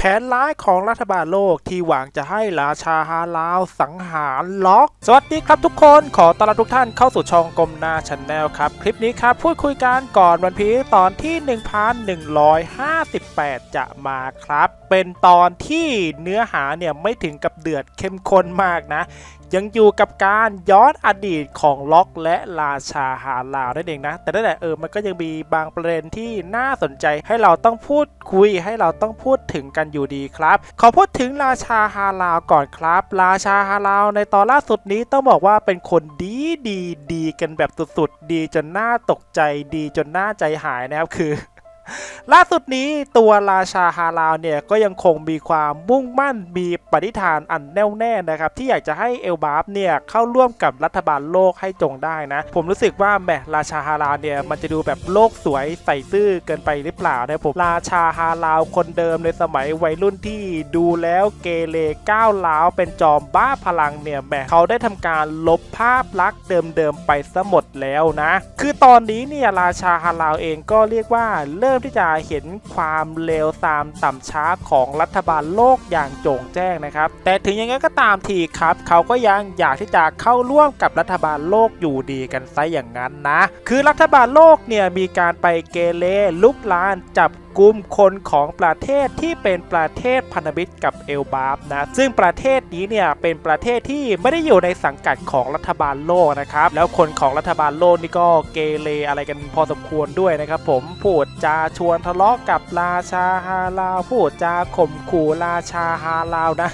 แผนร้ายของรัฐบาลโลกที่หวังจะให้ราชาฮาลาวสังหารล็อก สวัสดีครับทุกคนขอต้อนรับทุกท่านเข้าสู่ช่องกลมหน้าช n แนลครับ คลิปนี้ครับ พูดคุยกันก่อนวันพีตอนที่ 1158 จะมาครับ เป็นตอนที่เนื้อหาเนี่ยไม่ถึงกับเดือดเข้มข้นมากนะ ยังอยู่กับการย้อนอดีตของล็อกและราชาฮาลาวนั่นเองนะ แต่นั่นแหละเออมันก็ยังมีบางประเด็นที่น่าสนใจให้เราต้องพูดคุยให้เราต้องพูดถึงกันอยู่ดีครับ ขอพูดถึงราชาฮาลาวก่อนครับ ราชาฮาลาวในตอนล่าสุดนี้ต้องบอกว่าเป็นคนดีดีดีกันแบบสุดๆ ดีจนน่าตกใจดีจนน่าใจหายนะครับคือ ล่าสุดนี้ตัวราชาฮาลาวเนี่ยก็ยังคงมีความมุ่งมั่นมีปณิธานอันแน่วแน่นะครับ ที่อยากจะให้เอลบาฟเนี่ยเข้าร่วมกับรัฐบาลโลกให้จงได้นะ ผมรู้สึกว่าแหมราชาฮาลาวเนี่ยมันจะดูแบบโลกสวยใส่ซื่อเกินไปหรือเปล่านะผมราชาฮาลาวคนเดิมในสมัยวัยรุ่นที่ดูแล้วเกเรก้าวล้าวเป็นจอมบ้าพลังเนี่ยแหมเขาได้ทำการลบภาพลักษณ์เดิมๆไปซะหมดแล้วนะ คือตอนนี้เนี่ยราชาฮาลาวเองก็เรียกว่าเริ่มที่จะเห็นความเลวตามต่ำช้าของรัฐบาลโลกอย่างโจ่งแจ้งนะครับ แต่ถึงอย่างนั้นก็ตามทีครับ เขาก็ยังอยากที่จะเข้าร่วมกับรัฐบาลโลกอยู่ดีกันซะอย่างนั้นนะ คือรัฐบาลโลกเนี่ยมีการไปเกเรลุกลานจับ กลุ่มคนของประเทศที่เป็นประเทศพันธมิตรกับเอลบาฟนะซึ่งประเทศนี้เนี่ยเป็นประเทศที่ไม่ได้อยู่ในสังกัดของรัฐบาลโลกนะครับแล้วคนของรัฐบาลโลกนี่ก็เกเรอะไรกันพอสมควรด้วยนะครับผมพูดจาชวนทะเลาะกับราชาฮาลาวพูดจาข่มขู่ราชาฮาลาวนะ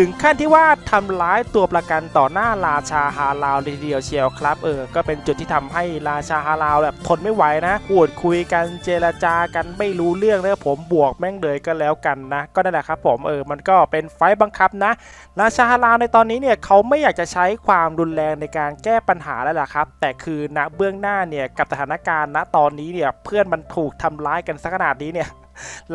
ถึงขั้นที่ว่าทำร้ายตัวประกันต่อหน้าราชาฮาลาวเลยทีเดียวเชียวครับเออก็เป็นจุดที่ทำให้ราชาฮาลาวแบบทนไม่ไหวนะพูดคุยกันเจรจากันไม่รู้เรื่องนะผมบวกแม่งเลยก็แล้วกันนะ ก็นั่นแหละครับผมเออมันก็เป็นไฟบังคับนะ ราชาฮาลาวในตอนนี้เนี่ยเขาไม่อยากจะใช้ความรุนแรงในการแก้ปัญหาแล้วล่ะครับ แต่คือณเบื้องหน้าเนี่ยกับสถานการณ์ณตอนนี้เนี่ยเพื่อนมันถูกทำร้ายกันสักขนาดนี้เนี่ย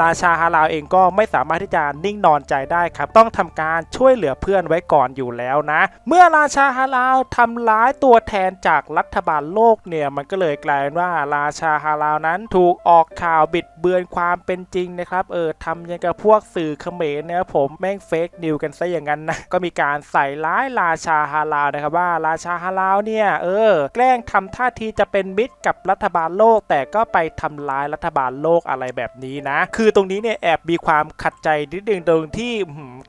ราชาฮาลาวเองก็ไม่สามารถที่จะนิ่งนอนใจได้ครับ ต้องทำการช่วยเหลือเพื่อนไว้ก่อนอยู่แล้วนะ เมื่อราชาฮาลาวทำร้ายตัวแทนจากรัฐบาลโลกเนี่ยมันก็เลยกลายเป็นว่าราชาฮาลาวนั้นถูกออกข่าวบิดเบือนความเป็นจริงนะครับเออทำยังกับพวกสื่อเขมรเนี่ยผมแม่งเฟกนิวกันซะอย่างนั้นนะก็มีการใส่ร้ายราชาฮาลาวนะครับว่าราชาฮาลาวเนี่ยเออ แกล้งทำท่าทีจะเป็นมิตรกับรัฐบาลโลก แต่ก็ไปทำร้ายรัฐบาลโลกอะไรแบบนี้นะคือตรงนี้เนี่ยแอบมีความขัดใจนิดนึงตรงที่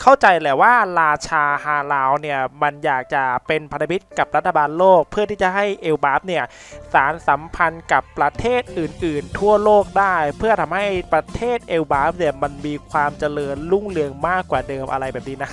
เข้าใจแหละว่าราชาฮาลาวเนี่ยมันอยากจะเป็นพันธมิตรกับรัฐบาลโลก เพื่อที่จะให้เอลบาฟเนี่ยสารสัมพันธ์กับประเทศอื่น ๆ ทั่วโลกได้ เพื่อทำให้ประเทศเอลบาฟเนี่ยมันมีความเจริญรุ่งเรืองมากกว่าเดิมอะไรแบบนี้นะ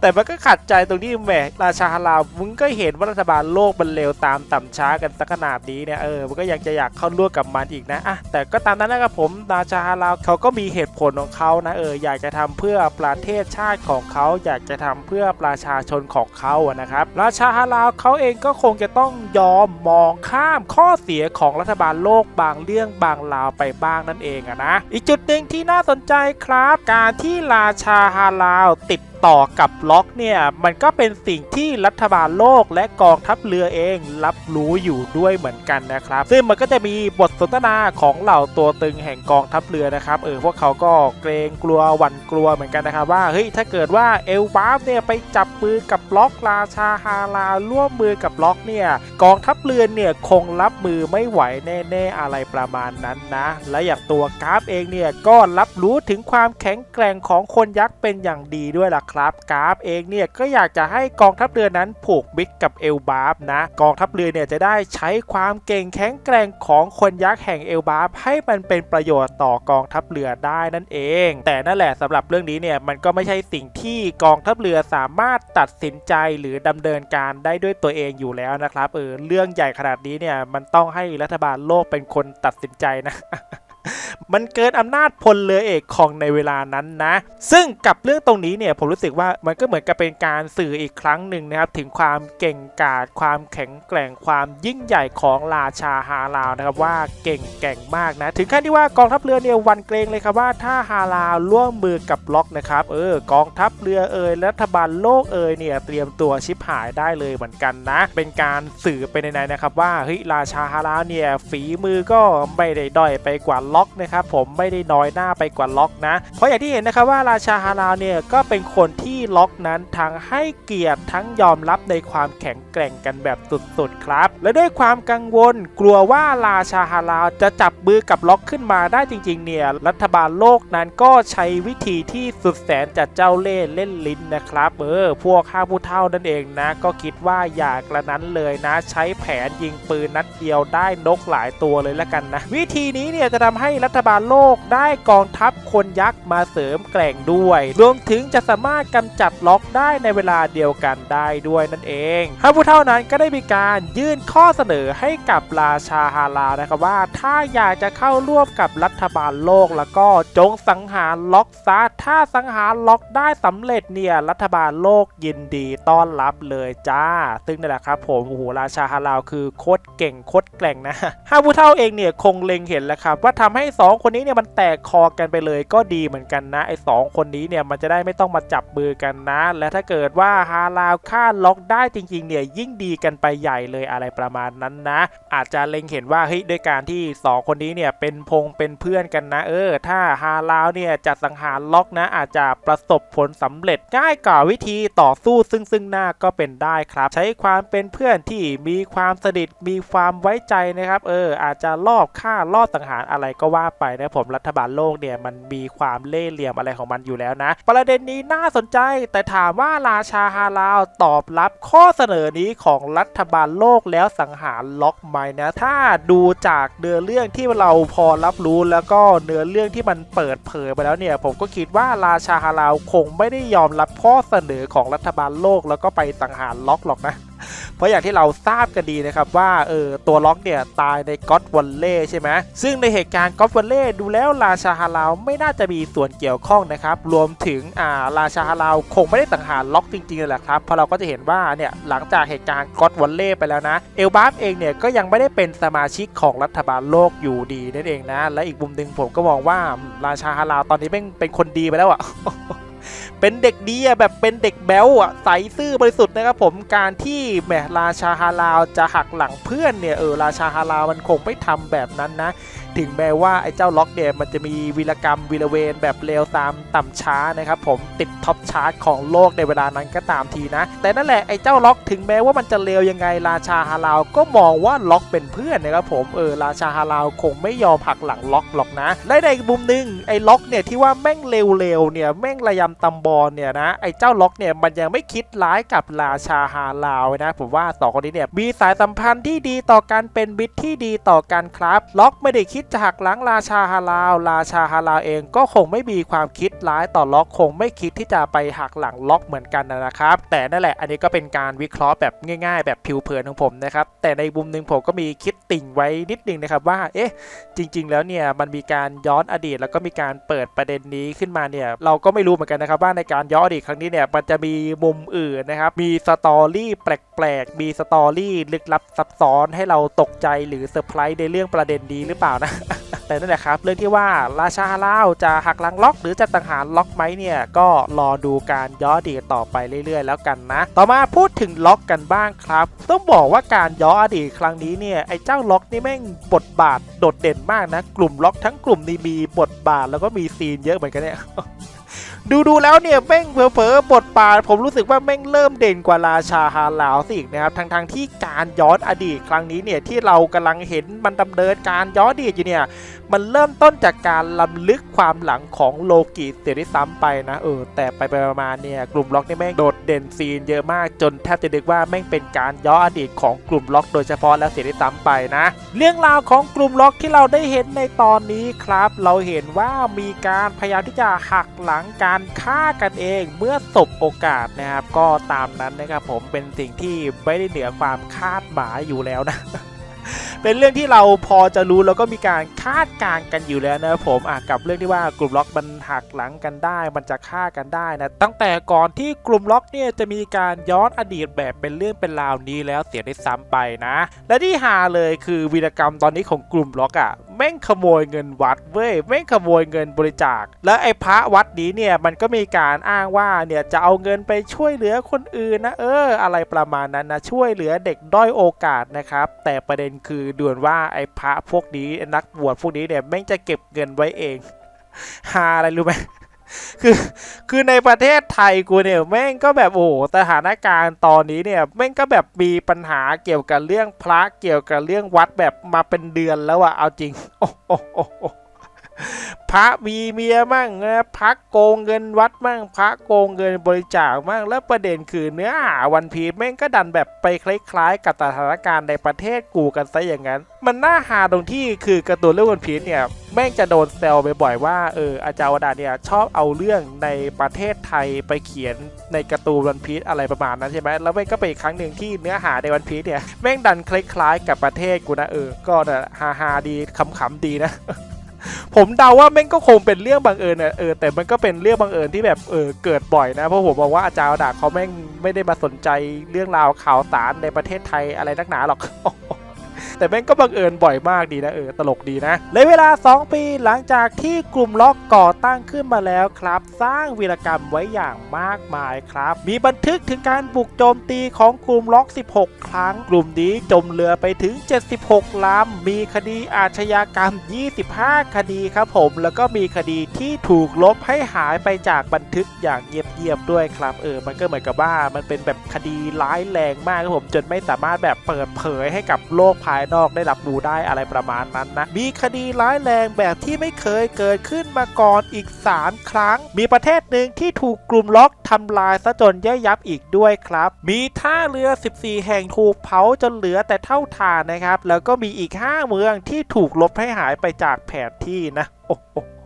แต่มันก็ขัดใจตรงที่แหมราชาฮาลาวมึงก็เห็นว่ารัฐบาลโลกมันเลวตามต่ำช้ากันสักขนาดนี้เนี่ยเออมันก็ยังจะอยากเข้าร่วมกับมันอีกนะอะแต่ก็ตามนั้นนะครับผมราชาฮาลาวเขาก็มีเหตุผลของเขานะเอออยากจะทำเพื่อประเทศชาติของเขาอยากจะทำเพื่อประชาชนของเขาอะนะครับราชาฮาลาวเขาเองก็คงจะต้องยอมมองข้ามข้อเสียของรัฐบาลโลกบางเรื่องบางราวไปบ้างนั่นเองอะนะอีกจุดหนึ่งที่น่าสนใจครับ การที่ราชาฮาลาวติด ต่อกับล็อกเนี่ย มันก็เป็นสิ่งที่รัฐบาลโลกและกองทัพเรือเองรับรู้อยู่ด้วยเหมือนกันนะครับ ซึ่งมันก็จะมีบทสนทนาของเหล่าตัวตึงแห่งกองทัพเรือนะครับเออพวกเขาก็เกรงกลัวหวั่นกลัวเหมือนกันนะครับว่าเฮ้ยถ้าเกิดว่าเอลบาฟเนี่ยไปจับมือกับล็อกราชาฮาลาร่วมมือกับล็อกเนี่ยกองทัพเรือเนี่ยคงรับมือไม่ไหวแน่ๆอะไรประมาณนั้นนะ และอย่างตัวกราฟเองเนี่ยก็รับรู้ถึงความแข็งแกร่งของคนยักษ์เป็นอย่างดีด้วยล่ะครับกราฟเองเนี่ยก็อยากจะให้กองทัพเรือนั้นผูกมิตรกับเอลบาฟนะกองทัพเรือเนี่ยจะได้ใช้ความเก่งแข็งแกร่งของคนยักษ์แห่งเอลบาฟให้มันเป็นประโยชน์ต่อกองทัพเรือได้นั่นเอง แต่นั่นแหละสำหรับเรื่องนี้เนี่ยมันก็ไม่ใช่สิ่งที่กองทัพเรือสามารถตัดสินใจหรือดำเนินการได้ด้วยตัวเองอยู่แล้วนะครับเออเรื่องใหญ่ขนาดนี้เนี่ยมันต้องให้รัฐบาลโลกเป็นคนตัดสินใจนะ มันเกินอำนาจพลเรือเอกของในเวลานั้นนะ ซึ่งกับเรื่องตรงนี้เนี่ยผมรู้สึกว่ามันก็เหมือนกับเป็นการสื่ออีกครั้งหนึ่งนะครับถึงความเก่งกาจความแข็งแกร่งความยิ่งใหญ่ของราชาฮาลาวนะครับว่าเก่งแก่งมากนะ ถึงขั้นที่ว่ากองทัพเรือเนี่ยวันเกรงเลยครับว่าถ้าฮาลาวร่วมมือกับล็อกนะครับเออกองทัพเรือเอ่ยรัฐบาลโลกเอ่ยเนี่ยเตรียมตัวชิบหายได้เลยเหมือนกันนะ เป็นการสื่อไปในๆนะครับว่าเฮ้ยราชาฮาลาวเนี่ยฝีมือก็ไม่ได้ด้อยไปกว่าล็อกล็อกนะครับผมไม่ได้น้อยหน้าไปกว่าล็อกนะ เพราะอย่างที่เห็นนะครับว่าราชาฮาลาวเนี่ยก็เป็นคนที่ล็อกนั้นทั้งให้เกียรติทั้งยอมรับในความแข็งแกร่งกันแบบสุดๆครับ และด้วยความกังวลกลัวว่าราชาฮาลาวจะจับมือกับล็อกขึ้นมาได้จริงๆเนี่ยรัฐบาลโลกนั้นก็ใช้วิธีที่สุดแสนจัดเจ้าเล่ห์เล่นลิ้นนะครับเออพวกข้าผู้เท่านั่นเองนะ ก็คิดว่าอยากกระนั้นเลยนะ ใช้แผนยิงปืนนัดเดียวได้นกหลายตัวเลยละกันนะ วิธีนี้เนี่ยจะทำให้รัฐบาลโลกได้กองทัพคนยักษ์มาเสริมแกร่งด้วย รวมถึงจะสามารถกำจัดล็อกได้ในเวลาเดียวกันได้ด้วยนั่นเองข้าผู้เท่านั้นก็ได้มีการยื่นข้อเสนอให้กับราชาฮาลานะครับว่า ถ้าอยากจะเข้าร่วมกับรัฐบาลโลกแล้วก็จงสังหารล็อกซะถ้าสังหารล็อกได้สำเร็จเนี่ยรัฐบาลโลกยินดีต้อนรับเลยจ้า ซึ่งนั่แหละครับผมโอ้โหราชาฮาลาวคือโคตรเก่งโคตรแกร่งนะห้าผู้เท่าเองเนี่ยคงเล็งเห็นแล้วครับว่าทำให้ 2 คนนี้เนี่ยมันแตกคอกันไปเลยก็ดีเหมือนกันนะไอ้สองคนนี้เนี่ยมันจะได้ไม่ต้องมาจับมือกันนะ และถ้าเกิดว่าฮาลาวฆ่าล็อกได้จริงๆเนี่ยยิ่งดีกันไปใหญ่เลยอะไรประมาณนั้นนะ อาจจะเล็งเห็นว่าเฮ้ยด้วยการที่ 2 คนนี้เนี่ยเป็นพงเป็นเพื่อนกันนะ เออ ถ้าฮาลาวเนี่ยจะสังหารล็อกนะ อาจจะประสบผลสำเร็จง่ายกว่าวิธีต่อสู้ซึ่งซึ่งหน้าก็เป็นได้ครับ ใช้ความเป็นเพื่อนที่มีความสนิทมีความไว้ใจนะครับ เออ อาจจะลอบฆ่าลอบสังหารอะไรก็ว่าไปนะผมรัฐบาลโลกเนี่ยมันมีความเล่ห์เหลี่ยมอะไรของมันอยู่แล้วนะ ประเด็นนี้น่าสนใจแต่ถามว่าราชาฮาลาวตอบรับข้อเสนอนี้ของรัฐบาลโลกแล้วสังหารล็อกไหมนะ ถ้าดูจากเนื้อเรื่องที่เราพอรับรู้แล้วก็เนื้อเรื่องที่มันเปิดเผยไปแล้วเนี่ย ผมก็คิดว่าราชาฮาลาวคงไม่ได้ยอมรับข้อเสนอของรัฐบาลโลกแล้วก็ไปสังหารล็อกหรอกนะ เพราะอย่างที่เราทราบกันดีนะครับว่าเออตัวล็อกเนี่ยตายในก็อตวันเล่ใช่ไหมซึ่งในเหตุการณ์ก็อตวันเล่ดูแล้วราชาฮาลาวไม่น่าจะมีส่วนเกี่ยวข้องนะครับรวมถึงอ่าราชาฮาลาวคงไม่ได้สังหารล็อกจริงๆเลยแหละครับเพราะเราก็จะเห็นว่าเนี่ยหลังจากเหตุการณ์ก็อตวันเล่ไปแล้วนะเอลบาฟเองเนี่ยก็ยังไม่ได้เป็นสมาชิกของรัฐบาลโลกอยู่ดีนั่นเองนะและอีกมุมหนึ่งผมก็มองว่าราชาฮาลาวตอนนี้เป็นเป็นคนดีไปแล้วอะ เป็นเด็กดีอะแบบเป็นเด็กแบ๊วอะใสซื่อบริสุทธิ์นะครับผมการที่แหมราชาฮาลาวจะหักหลังเพื่อนเนี่ยเออราชาฮาลาวมันคงไม่ทำแบบนั้นนะถึงแม้ว่าไอ้เจ้าล็อกเนี่ยมันจะมีวีรกรรมวีรเวรแบบเลวตามต่ำช้านะครับผมติดท็อปชาร์ตของโลกในเวลานั้นก็ตามทีนะ แต่นั่นแหละไอ้เจ้าล็อกถึงแม้ว่ามันจะเลวยังไงราชาฮาลาวก็มองว่าล็อกเป็นเพื่อนนะครับผมเออราชาฮาลาวคงไม่ยอมหักหลังล็อกหรอกนะและในมุมหนึงไอ้ล็อกเนี่ยที่ว่าแม่งเลวๆเนี่ยแม่งระยำตำบอลเนี่ยนะไอ้เจ้าล็อกเนี่ยมันยังไม่คิดร้ายกับราชาฮาลาวนะผมว่าสองคนนี้เนี่ยมีสายสัมพันธ์ที่ดีต่อกันเป็นมิตที่ดีต่อกันครับล็อกไม่ได้คิดจะหักหลังราชาฮาลาวราชาฮาลาวเองก็คงไม่มีความคิดร้ายต่อล็อกคงไม่คิดที่จะไปหักหลังล็อกเหมือนกันนะครับ แต่นั่นแหละอันนี้ก็เป็นการวิเคราะห์แบบง่าย ๆ แบบผิวเผินของผมนะครับแต่ในมุมหนึ่งผมก็มีคิดติ่งไว้นิดนึงนะครับว่าเอ๊ะจริง ๆ แล้วเนี่ยมันมีการย้อนอดีต แล้วก็มีการเปิดประเด็นนี้ขึ้นมาเนี่ยเราก็ไม่รู้เหมือนกันนะครับว่าในการย้อนอดีตครั้งนี้เนี่ยมันจะมีมุมอื่นนะครับมีสตอรี่แปลกๆมีสตอรี่ลึกลับซับซ้อนให้เราตกใจหรือเซอร์ไพรส์ในเรื่องประเด็นนี้หรือเปล่านะแต่นั่นแหละครับ เรื่องที่ว่าราชาฮาลาจะหักหลังล็อก หรือจะตังหารล็อกไหมเนี่ย ก็รอดูการย้อนอดีตต่อไปเรื่อยๆ แล้วกันนะ ต่อมาพูดถึงล็อกกันบ้างครับ ต้องบอกว่าการย้อนอดีตครั้งนี้เนี่ยไอ้เจ้าล็อกนี่แม่งบทบาทโดดเด่นมากนะ กลุ่มล็อกทั้งกลุ่มนี่มีบทบาทแล้วก็มีซีนเยอะเหมือนกันเนี่ย ดูดูแล้วเนี่ยแม่งเผลอๆบทบาทผมรู้สึกว่าแม่งเริ่มเด่นกว่าราชาฮาลาวสิอีกนะครับทั้งทงๆที่การย้อนอดีตครั้งนี้เนี่ยที่เรากำลังเห็นมันดำเนินการย้อนอดีตอยู่เนี่ยมันเริ่มต้นจากการลำลึกความหลังของโลกิเสียด้วยซ้ำไปนะเออแต่ไปไปมาเนี่ยกลุ่มล็อกนี่แม่งโดดเด่นซีนเยอะมากจนแทบจะนึกว่าแม่งเป็นการย้อนอดีตของกลุ่มล็อก โดยเฉพาะแล้วเสียด้วยซ้ำไปนะเรื่องราวของกลุ่มล็อกที่เราได้เห็นในตอนนี้ครับ เราเห็นว่ามีการพยายามที่จะหักหลังการฆ่ากันเองเมื่อสบโอกาสนะครับ ก็ตามนั้นนะครับผมเป็นสิ่งที่ไม่ได้เหนือความคาดหมายอยู่แล้วนะ เป็นเรื่องที่เราพอจะรู้แล้วก็มีการคาดการณ์กันอยู่แล้วนะผมอะกับเรื่องที่ว่ากลุ่มล็อกมันหักหลังกันได้ มันจะฆ่ากันได้นะตั้งแต่ก่อนที่กลุ่มล็อกเนี่ยจะมีการย้อนอดีตแบบเป็นเรื่องเป็นราวนี้แล้วเสียได้ซ้ำไปนะ และที่ฮาเลยคือวีรกรรมตอนนี้ของกลุ่มล็อกอะแม่งขโมยเงินวัดเว้ยแม่งขโมยเงินบริจาค แล้วไอ้พระวัดนี้เนี่ยมันก็มีการอ้างว่าเนี่ยจะเอาเงินไปช่วยเหลือคนอื่นนะเออ อะไรประมาณนั้นนะช่วยเหลือเด็กด้อยโอกาสนะครับแต่ประเด็นคือด่วนว่าไอ้พระพวกนี้นักบวชพวกนี้เนี่ยแม่งจะเก็บเงินไว้เองหาอะไรรู้ไหมคือคือในประเทศไทยกูเนี่ยแม่งก็แบบโอ้สถานการณ์ตอนนี้เนี่ยแม่งก็แบบมีปัญหาเกี่ยวกับเรื่องพระเกี่ยวกับเรื่องวัดแบบมาเป็นเดือนแล้วอะเอาจริง โอ้โอ้โอ้ พระมีเมียมั่งนะพระโกงเงินวัดมั่งพระโกงเงินบริจาคมั่งแล้วประเด็นคือเนื้อหาวันพีชแม่งก็ดันแบบไปคล้ายๆ กับสถานการณ์ในประเทศกูกันซะอย่างนั้น มันน่าหาตรงที่คือการ์ตูนเรื่องวันพีชเนี่ยแม่งจะโดนแซวบ่อยๆว่าเอออาจารย์วดาเนี่ยชอบเอาเรื่องในประเทศไทยไปเขียนในการ์ตูนวันพีชอะไรประมาณนั้นใช่ไหมแล้วแม่งก็เป็นอีกครั้งหนึ่งที่เนื้อหาในวันพีชเนี่ยแม่งดันคล้ายๆ กับประเทศกูนะเออก็นะฮาๆดีขำๆดีนะ ผมเดาว่าแม่งก็คงเป็นเรื่องบังเอิญนะเออแต่มันก็เป็นเรื่องบังเอิญที่แบบเออเกิดบ่อยนะเพราะผมบอกว่าอาจารย์ดาเขาแม่งไม่ได้มาสนใจเรื่องราวข่าวสารในประเทศไทยอะไรนักหนาหรอก แต่แม่งก็บังเอิญบ่อยมากดีนะเออตลกดีนะในเวลา 2 ปีหลังจากที่กลุ่มล็อกก่อตั้งขึ้นมาแล้วครับ สร้างวีรกรรมไว้อย่างมากมายครับ มีบันทึกถึงการบุกโจมตีของกลุ่มล็อก 16 ครั้ง กลุ่มนี้จมเรือไปถึง 76ลำมีคดีอาชญากรรม 25 คดีครับผม แล้วก็มีคดีที่ถูกลบให้หายไปจากบันทึกอย่างเงียบๆด้วยครับเออมันก็เหมือนกับว่ามันเป็นแบบคดีร้ายแรงมากครับผมจนไม่สามารถแบบเปิดเผยให้กับโลกภายนอกได้รับรู้ได้อะไรประมาณนั้นนะ มีคดีร้ายแรงแบบที่ไม่เคยเกิดขึ้นมาก่อนอีก 3 ครั้ง มีประเทศหนึ่งที่ถูกกลุ่มล็อกทำลายซะจนย่อยยับอีกด้วยครับ มีท่าเรือ 14 แห่งถูกเผาจนเหลือแต่เท่าฐานนะครับ แล้วก็มีอีก 5 เมืองที่ถูกลบให้หายไปจากแผนที่นะ โอ้โห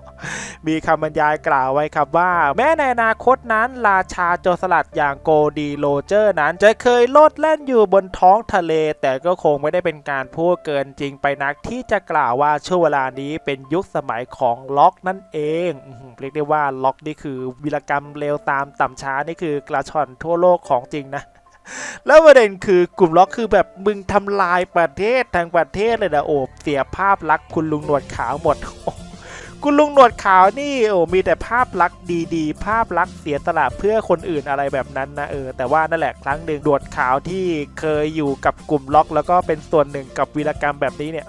มีคำบรรยายกล่าวไว้ครับว่า แม้ในอนาคตนั้น ราชาโจรสลัดอย่างโกดีโรเจอร์นั้น จะเคยโลดแล่นอยู่บนท้องทะเล แต่ก็คงไม่ได้เป็นการพูดเกินจริงไปนักที่จะกล่าวว่าช่วงเวลานี้เป็นยุคสมัยของล็อกนั่นเองเรียกได้ว่าล็อกนี่คือวิรกรรมเลวตามต่ำช้านี่คือกระชอนทั่วโลกของจริงนะแล้วประเด็นคือกลุ่มล็อกคือแบบมึงทำลายประเทศทางประเทศเลยนะโอบเสียภาพลักษณ์คุณลุงหนวดขาวหมด คุณลุงหนวดขาวนี่โอ้มีแต่ภาพลักษณ์ดีๆ ภาพลักษณ์เสียสละเพื่อคนอื่นอะไรแบบนั้นนะเออแต่ว่านั่นแหละครั้งหนึ่งหนวดขาวที่เคยอยู่กับกลุ่มล็อก แล้วก็เป็นส่วนหนึ่งกับวีรกรรมแบบนี้เนี่ย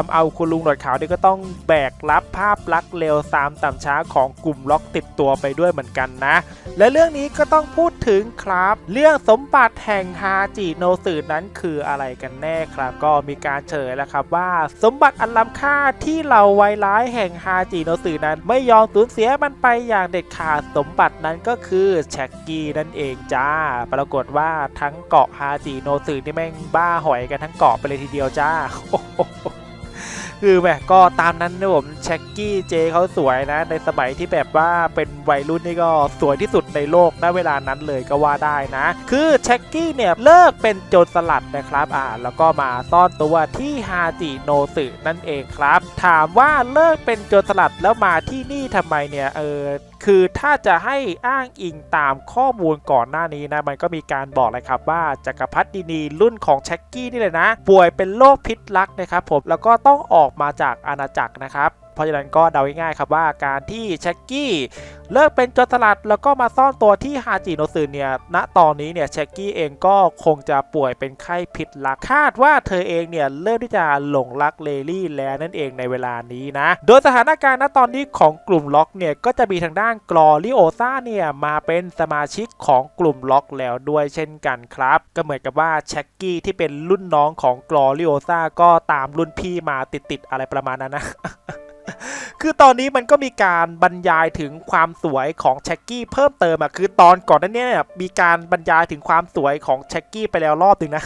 ทำเอาคุณลุงหนวดขาวนี่ก็ต้องแบกรับภาพลักษณ์เลวตามต่ำช้าของกลุ่มล็อกติดตัวไปด้วยเหมือนกันนะ และเรื่องนี้ก็ต้องพูดถึงครับ เรื่องสมบัติแห่งฮาจิโนสึนั้นคืออะไรกันแน่ครับ ก็มีการเฉลยแล้วครับว่าสมบัติอันล้ำค่าที่เหล่าไวร้ายแห่งฮาจิโนสึนั้น ไม่ยอมสูญเสียมันไปอย่างเด็ดขาดสมบัตินั้นก็คือแช็กกี้นั่นเองจ้า ปรากฏว่าทั้งเกาะฮาจิโนสึนี่แม่งบ้าหอยกันทั้งเกาะไปเลยทีเดียวจ้า คือแบบก็ตามนั้นนะผมแช็กกี้เจเขาสวยนะ ในสมัยที่แบบว่าเป็นวัยรุ่นนี่ก็สวยที่สุดในโลกณเวลานั้นเลยก็ว่าได้นะ คือแช็กกี้เนี่ยเลิกเป็นโจรสลัดนะครับอ่าแล้วก็มาซ่อนตัวที่ฮาจิโนสึนั่นเองครับ ถามว่าเลิกเป็นโจรสลัดแล้วมาที่นี่ทำไมเนี่ยเออคือถ้าจะให้อ้างอิงตามข้อมูลก่อนหน้านี้นะ มันก็มีการบอกเลยครับว่าจักรพรรดินีรุ่นของแช็กกี้นี่เลยนะ ป่วยเป็นโรคพิษรักนะครับผมแล้วก็ต้องออกมาจากอาณาจักรนะครับ เพราะฉะนั้นก็เดาง่ายๆครับว่าการที่แช็กกี้เลิกเป็นโจรสลัดแล้วก็มาซ่อนตัวที่ฮาจิโนซึเนี่ยณตอนนี้เนี่ยแช็กกี้เองก็คงจะป่วยเป็นไข้พิษรักคาดว่าเธอเองเนี่ยเริ่มที่จะหลงรักเลลี่แล้วนั่นเองในเวลานี้นะ โดยสถานการณ์ณตอนนี้ของกลุ่มล็อกเนี่ยก็จะมีทางด้านกรอลิโอซาเนี่ยมาเป็นสมาชิกของกลุ่มล็อกแล้วด้วยเช่นกันครับ ก็เหมือนกับว่าแช็กกี้ที่เป็นรุ่นน้องของกรอลิโอซาก็ตามรุ่นพี่มาติดๆอะไรประมาณนั้นนะ คือตอนนี้มันก็มีการบรรยายถึงความสวยของแช็กกี้เพิ่มเติมอะคือตอนก่อนนั้นเนี่ยมีการบรรยายถึงความสวยของแช็กกี้ไปแล้วรอบหนึ่งนะ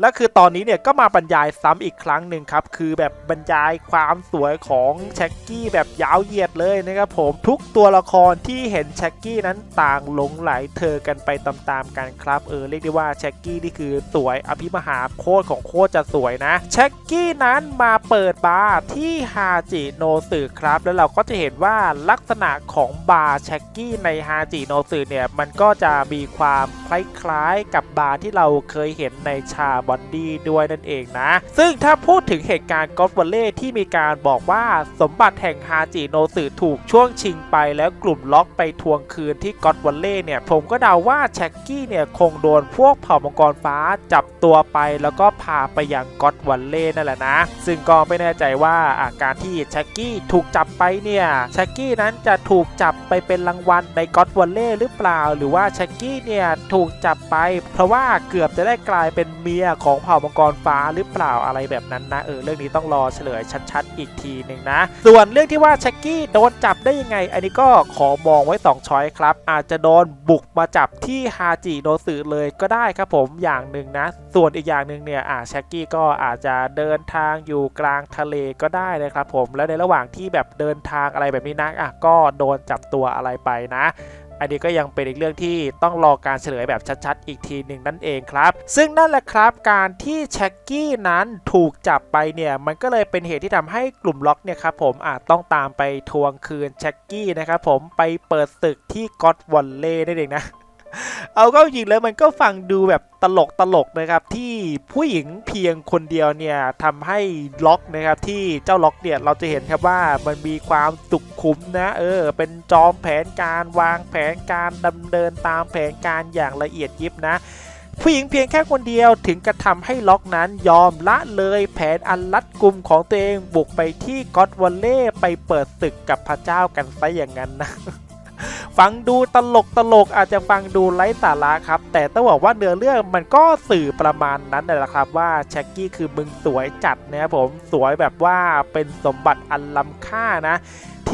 และคือตอนนี้เนี่ยก็มาบรรยายซ้ำอีกครั้งหนึ่งครับ คือแบบบรรยายความสวยของแช็กกี้แบบยาวเหยียดเลยนะครับผมทุกตัวละครที่เห็นแช็กกี้นั้นต่างหลงไหลเธอกันไปตามๆกันครับเออเรียกได้ว่าแช็กกี้นี่คือสวยอภิมหาโคตรของโคตรจะสวยนะแช็กกี้นั้นมาเปิดบาร์ที่ฮาจิโนสึครับ แล้วเราก็จะเห็นว่าลักษณะของบาร์แชกกี้ในฮาจิโนสึเนี่ยมันก็จะมีความคล้ายๆกับบาร์ที่เราเคยเห็นในชาบอนดี้ด้วยนั่นเองนะ ซึ่งถ้าพูดถึงเหตุการณ์กอล์ฟวอลเล่ที่มีการบอกว่าสมบัติแห่งฮาจิโนสึถูกช่วงชิงไปแล้วกลุ่มล็อกไปทวงคืนที่กอล์ฟวอลเล่เนี่ยผมก็เดาว่าแชกกี้เนี่ยคงโดนพวกเผ่ามังกรฟ้าจับตัวไปแล้วก็พาไปยังกอล์ฟวอลเล่นั่นแหละนะ ซึ่งก็ไม่แน่ใจว่าอาการที่แชกกี้ถูกจับไปเนี่ยแช็กกี้นั้นจะถูกจับไปเป็นรางวัลในกอล์ฟวอลเล่หรือเปล่า หรือว่าแช็กกี้เนี่ยถูกจับไป เพราะว่าเกือบจะได้กลายเป็นเมียของเผ่ามังกรฟ้าหรือเปล่าอะไรแบบนั้นนะเออเรื่องนี้ต้องรอเฉลยชัดๆ อีกทีหนึ่งนะ ส่วนเรื่องที่ว่าแช็กกี้โดนจับได้ยังไง อันนี้ก็ขอมองไว้2ช้อยครับ อาจจะโดนบุกมาจับที่ฮาจิโนสึเลยก็ได้ครับผมอย่างหนึ่งนะ ส่วนอีกอย่างหนึ่งเนี่ยอ่าแช็กกี้ก็อาจจะเดินทางอยู่กลางทะเลก็ได้นะครับผมแล้วในระหว่างที่แบบเดินทางอะไรแบบนี้นะอะก็โดนจับตัวอะไรไปนะ อันนี้ก็ยังเป็นอีกเรื่องที่ต้องรอการเฉลยแบบชัดๆ อีกทีหนึ่งนั่นเองครับ ซึ่งนั่นแหละครับการที่แช็กกี้นั้นถูกจับไปเนี่ยมันก็เลยเป็นเหตุที่ทำให้กลุ่มล็อกเนี่ยครับผมอาจต้องตามไปทวงคืนแช็กกี้นะครับผมไปเปิดศึกที่ก็อดวอลเล่นั่นเองนะ เอาก็จริงแล้วมันก็ฟังดูแบบตลกตลกนะครับ ที่ผู้หญิงเพียงคนเดียวเนี่ยทำให้ล็อกนะครับ ที่เจ้าล็อกเนี่ยเราจะเห็นครับว่ามันมีความสุขคุ้มนะเออ เป็นจอมแผนการวางแผนการดำเนินตามแผนการอย่างละเอียดยิบนะผู้หญิงเพียงแค่คนเดียวถึงกระทำให้ล็อกนั้นยอมละเลยแผนอันลัดกุมของตัวเองบุกไปที่ก็อดวอลเล่ไปเปิดศึกกับพระเจ้ากันซะอย่างนั้นนะ ฟังดูตลกตลกอาจจะฟังดูไร้สาระครับ แต่ต้องบอกว่าเนื้อเรื่องมันก็สื่อประมาณนั้นแหละครับว่าแช็กกี้คือมึงสวยจัดนะครับผมสวยแบบว่าเป็นสมบัติอันล้ำค่านะ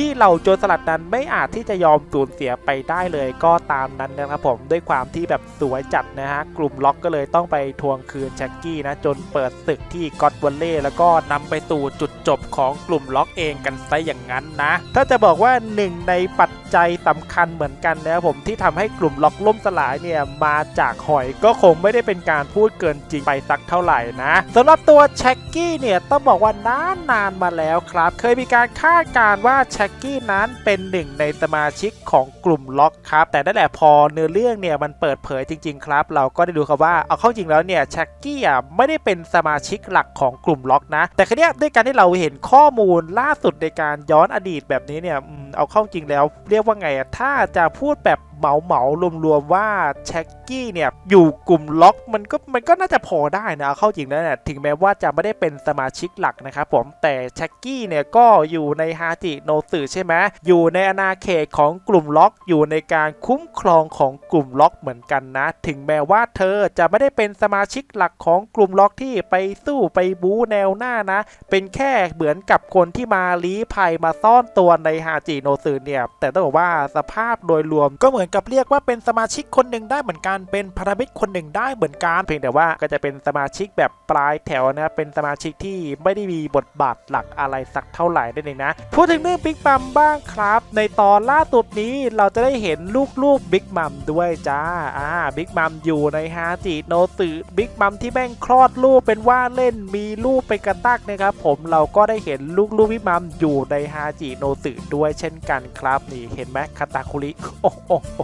ที่เราโจรสลัดนั้นไม่อาจที่จะยอมสูญเสียไปได้เลยก็ตามนั้นนะครับผมด้วยความที่แบบสวยจัดนะฮะกลุ่มล็อกก็เลยต้องไปทวงคืนแจ็คกี้นะจนเปิดศึกที่ก็อดวอลเล่แล้วก็นำไปสู่จุดจบของกลุ่มล็อกเองกันซะอย่างนั้นนะ ถ้าจะบอกว่าหนึ่งในปัจจัยสำคัญเหมือนกันนะครับผมที่ทำให้กลุ่มล็อกล่มสลายเนี่ยมาจากหอยก็คงไม่ได้เป็นการพูดเกินจริงไปสักเท่าไหร่นะสำหรับตัวแช็กกี้เนี่ยต้องบอกว่านานนานมาแล้วครับ เคยมีการคาดการณ์ว่าแช็กกกี้นั้นเป็นหนึ่งในสมาชิกของกลุ่มล็อกครับ แต่นั่นแหละพอเนื้อเรื่องเนี่ยมันเปิดเผยจริง ๆ ครับ เราก็ได้ดูครับว่าเอาเข้าจริงแล้วเนี่ยแช็กกี้อะไม่ได้เป็นสมาชิกหลักของกลุ่มล็อกนะ แต่ครั้นี้ด้วยการที่เราเห็นข้อมูลล่าสุดในการย้อนอดีตแบบนี้เนี่ยเอาเข้าจริงแล้ว เรียกว่าไงถ้าจะพูดแบบ เหมาเหมารวมๆว่าแช็กกี้เนี่ยอยู่กลุ่มล็อกมันก็มันก็น่าจะพอได้นะเอาเข้าจริงแล้วเนี่ยถึงแม้ว่าจะไม่ได้เป็นสมาชิกหลักนะครับผมแต่แช็กกี้เนี่ยก็อยู่ในฮาจิโนสึใช่ไหมอยู่ในอาณาเขตของกลุ่มล็อก อยู่ในการคุ้มครองของกลุ่มล็อกเหมือนกันนะ ถึงแม้ว่าเธอจะไม่ได้เป็นสมาชิกหลักของกลุ่มล็อกที่ไปสู้ไปบู๊แนวหน้านะ เป็นแค่เหมือนกับคนที่มาลี้ภัยมาซ่อนตัวในฮาจิโนสึเนี่ยแต่ต้องบอกว่าสภาพโดยรวมก็เหมือนกับเรียกว่าเป็นสมาชิกคนหนึ่งได้เหมือนกันเป็นพันธมิตคนหนึ่งได้เหมือนกัน เพียงแต่ว่าก็จะเป็นสมาชิกแบบปลายแถวนะเป็นสมาชิกที่ไม่ได้มีบทบาทหลักอะไรสักเท่าไหร่นั่นเองนะพูดถึงเรื่องบิ๊กมัมบ้างครับ ในตอนล่าสุดนี้เราจะได้เห็นลูกๆบิ๊กมัมด้วยจ้าอ่าบิ๊กมัมอยู่ในฮาจิโนสึบิ๊กมัมที่แม่งคลอดลูกเป็นว่าเล่นมีลูกเป็นกระตักนะครับผมเราก็ได้เห็นลูกๆบิ๊กมัมอยู่ในฮาจิโนสึด้วยเช่นกันครับนี่เห็นไหมคาตาคุริโอ้โห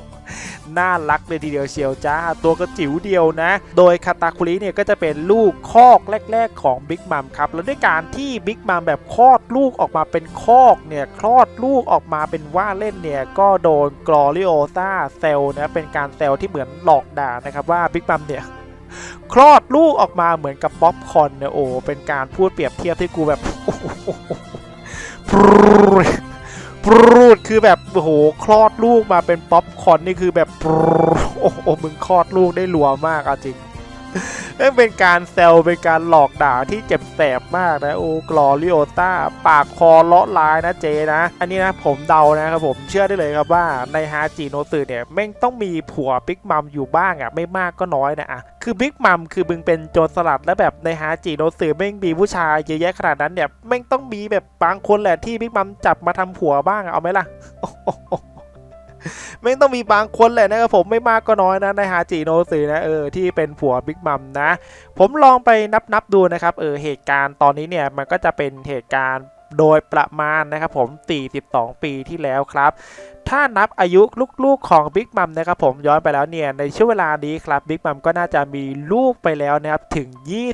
น่ารักเลยทีเดียวเชียวจ้า ตัวกระจิ๋วเดียวนะ โดยคาตาคุริเนี่ยก็จะเป็นลูกคอกแรก ๆ ของบิ๊กมัมครับ แล้วด้วยการที่บิ๊กมัมแบบคลอดลูกออกมาเป็นคอกเนี่ยคลอดลูกออกมาเป็นว่าเล่นเนี่ย ก็โดนกรอริโอซาเซลนะเป็นการเซลที่เหมือนหลอกด่านะครับว่าบิ๊กมัมเนี่ยคลอดลูกออกมาเหมือนกับป๊อปคอนเนี่ยโอ้เป็นการพูดเปรียบเทียบที่กูแบบ ปรูดคือแบบโอ้โหคลอดลูกมาเป็นป๊อปคอนนี่คือแบบโอ้โหมึงคลอดลูกได้รัวมากอะจริง นั่นเป็นการแซวเป็นการหลอกด่าที่เจ็บแสบมากนะ โอ้กลอริโอต้าปากคอเลาะลายนะเจนะ อันนี้นะผมเดานะครับผมเชื่อได้เลยครับว่าในฮาจิโนสึเนี่ยแม่งต้องมีผัวบิ๊กมัมอยู่บ้างอะไม่มากก็น้อยนะอะคือบิ๊กมัมคือมึงเป็นโจรสลัดแล้วแบบในฮาจิโนสึแม่งมีผู้ชายเยอะแยะขนาดนั้นเนี่ยแม่งต้องมีแบบบางคนแหละที่บิ๊กมัมจับมาทำผัวบ้างอะเอาไหมล่ะ ไม่ต้องมีบางคนแหละนะครับผมไม่มากก็น้อยนะในฮาจิโนสึนะเออที่เป็นผัวบิ๊กมัมนะ ผมลองไปนับนับๆดูนะครับเออเหตุการณ์ตอนนี้เนี่ยมันก็จะเป็นเหตุการณ์โดยประมาณนะครับผม 42 ปีที่แล้วครับ ถ้านับอายุลูกๆของบิ๊กมัมนะครับผมย้อนไปแล้วเนี่ยในช่วงเวลานี้ครับบิ๊กมัมก็น่าจะมีลูกไปแล้วนะครับถึง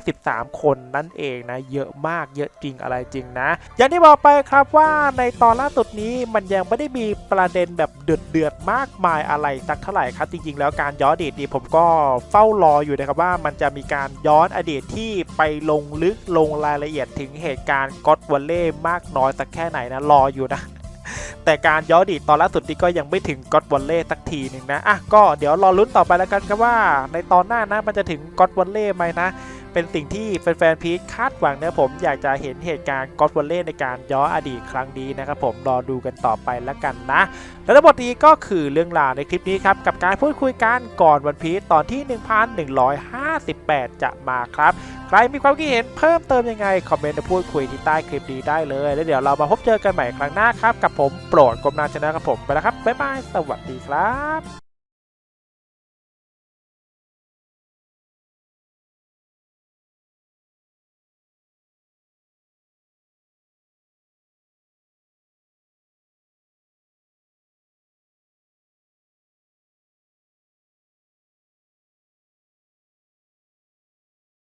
23 คนนั่นเองนะเยอะมากเยอะจริงอะไรจริงนะ อย่างที่บอกไปครับว่าในตอนล่าสุดนี้มันยังไม่ได้มีประเด็นแบบเดือดเดือดๆมากมายอะไรสักเท่าไหร่ครับจริงๆ แล้วการย้อนอดีตนี่ผมก็เฝ้ารออยู่นะครับว่ามันจะมีการย้อนอดีตที่ไปลงลึกลงรายละเอียดถึงเหตุการณ์ก็อตวอลเล่มากน้อยสักแค่ไหนนะรออยู่นะ แต่การย้อนอดีตตอนล่าสุดนี่ก็ยังไม่ถึงก็อดวอลเล่สักทีหนึ่งนะอะก็เดี๋ยวรอลุ้นต่อไปแล้วกันครับว่า ในตอนหน้านะมันจะถึงก็อดวอลเล่ไหมนะ เป็นสิ่งที่แฟนๆพีคคาดหวังนะผมอยากจะเห็นเหตุการณ์กอตวอลเล่ในการย้อนอดีตครั้งนี้นะครับผมรอดูกันต่อไปแล้วกันนะ และทั้งหมดนี้ก็คือเรื่องราวในคลิปนี้ครับ กับการพูดคุยกันก่อนวันพีชตอนที่ 1158 จะมาครับ ใครมีความคิดเห็นเพิ่มเติมยังไง คอมเมนต์มาพูดคุยที่ใต้คลิปนี้ได้เลย แล้วเดี๋ยวเรามาพบเจอกันใหม่ครั้งหน้าครับ กับผมโปรดกรมนาชนะครับผมไปแล้วครับบ๊ายบายสวัสดีครับ